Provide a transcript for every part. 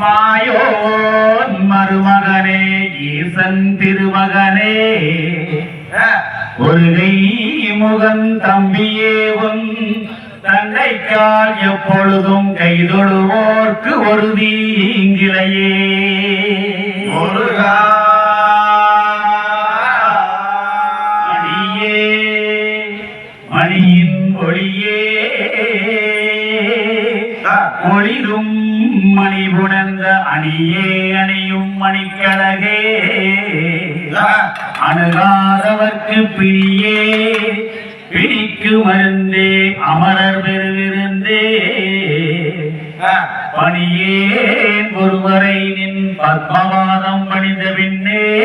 மாயோன் மருமகனே ஈசன் திருமகனே. ஒரு கை முகன் தம்பியே உன் தங்கைக்கால் எப்பொழுதும் கைதொழுவோர்க்கு ஒரு தீங்கிலையே முருகா. மணியே மணியின் ஒளியே. ஒளிரும் மணி புணர்ந்த அணியே அணியும் மணிக்கழகே. அணுகாதவர்க்கு பிணியே. பிணிக்கு மருந்தே அமரர் பெருவிருந்தே. பணியேன் ஒருவரை நின் பத்மவாதம் பணிந்த பின்னே.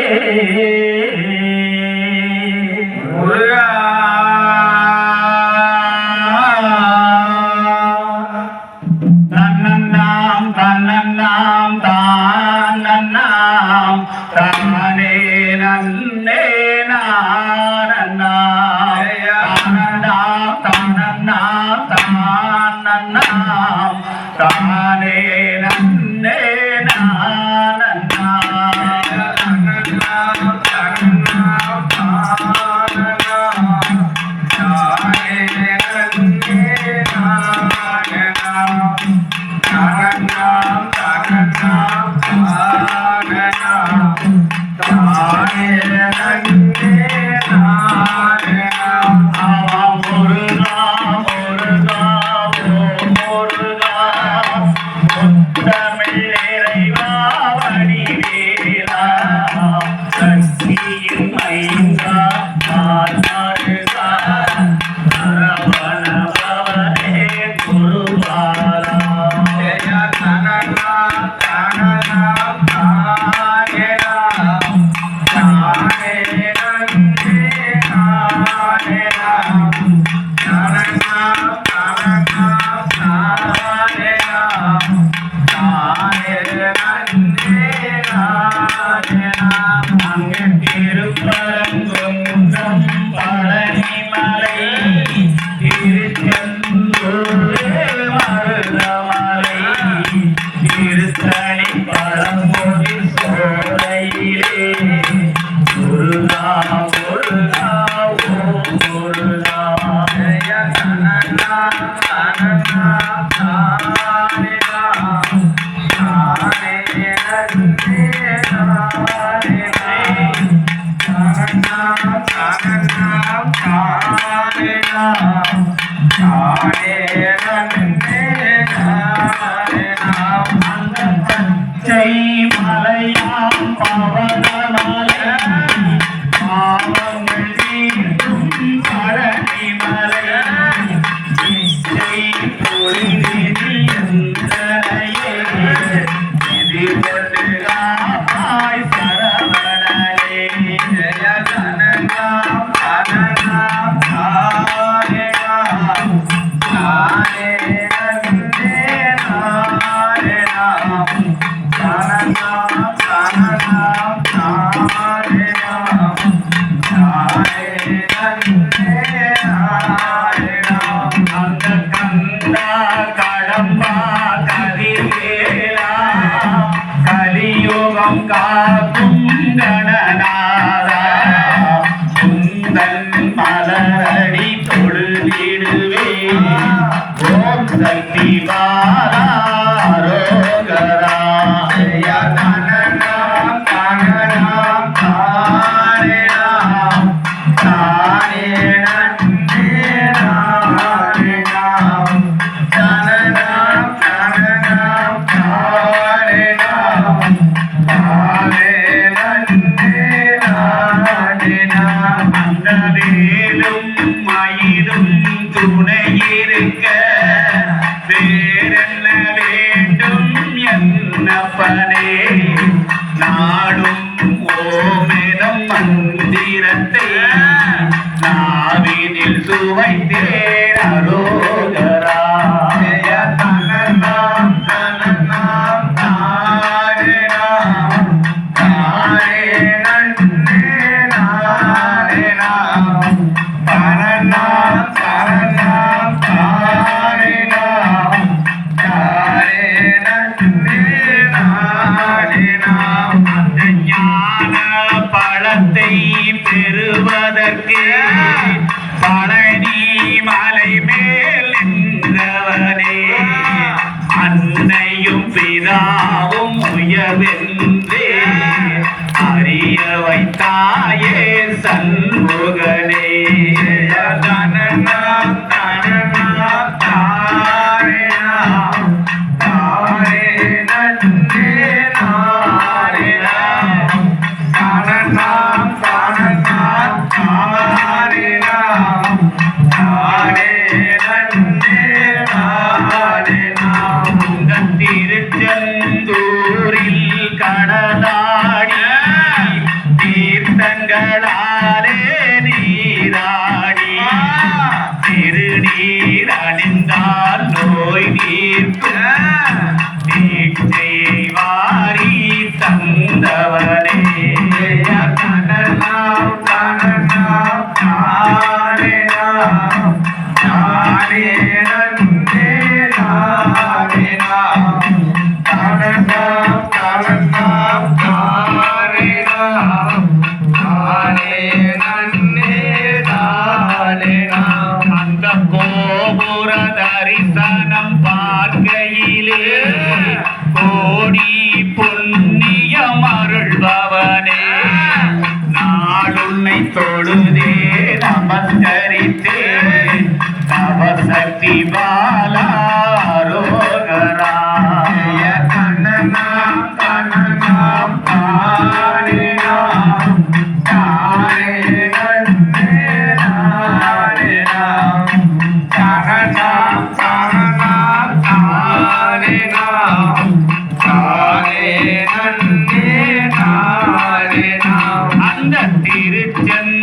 அங்கு Thank you. Like the அன்னையும் பிதாவும் உயர்வென்றே அறிய வைத்தாயே சண்முகனே. நீர் அணிந்தார் நோய் நீர் தொழுதே நமஸ்கரித்தே. நவசக்தி பாலா திருச்சந்த